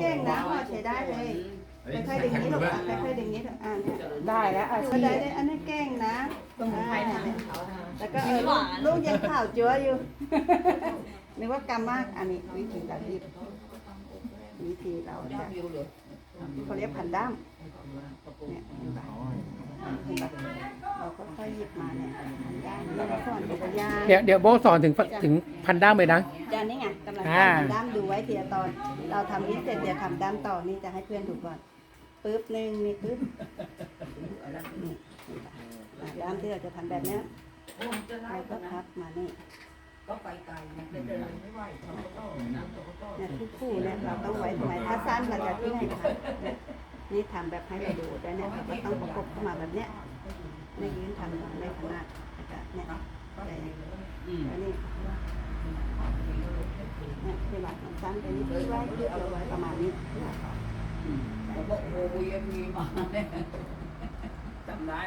เก่งนะพอใช้ได้เลยค่อยๆดึงนี้ลูกอะค่อยๆดึงนี้เถอะอ่าเนี่ยได้แล้วอาก็ชีได้พเลยอันนี้เก่งนะสมุนไพรทอ่าเนี่ยแล้วก็เออลูกลูกยังข่าวจั๊วอยู่นึกว่ากรรมมากอันนี้วิธีการรีดวิธีเราจะเขาเรียกพันด้ามเนี่ยเห็นปะเห็นปะเราก็ค่อยหยิบมาเนี่ยพันด้ามเราสอนตัวอยางเดี๋ยวเดี๋ยวโบสอนถึงถึงพันด้ามเลยนะจานนี้ไงกำ ลังอ่า ทำด้ามดูไว้ทีละตอน เราทำนี้เสร็จเดี๋ยวทำด้ามต่อนี่จะให้เพื่อนดูก่อนปึ๊บหนึ่งนี่ปึ๊บนี่อะด้ามที่เราจะทำแบบเนี้ยเราก็พับมานี่ก็ไปไกลเนี่ยเดินไม่ไหวเนี่ยทุกคู่เนี่ยเราต้องไว้ตรงไหนถ้าสั้นเราจะทิ้งให้ขาดเนี่ยนี่ทำแบบให้เราดูได้เนี่ยเราก็ต้องประกบเข้ามาแบบเนี้ยในยืนทำในขนาดแบบเนี่ยใหญ่อันนี้เนี่ยที่ว่ามันสั้นไปนิดนึงไว้เพื่อเอาไว้ประมาณนี้ผมบอกโอ้ยมีมาเนี่ยจำได้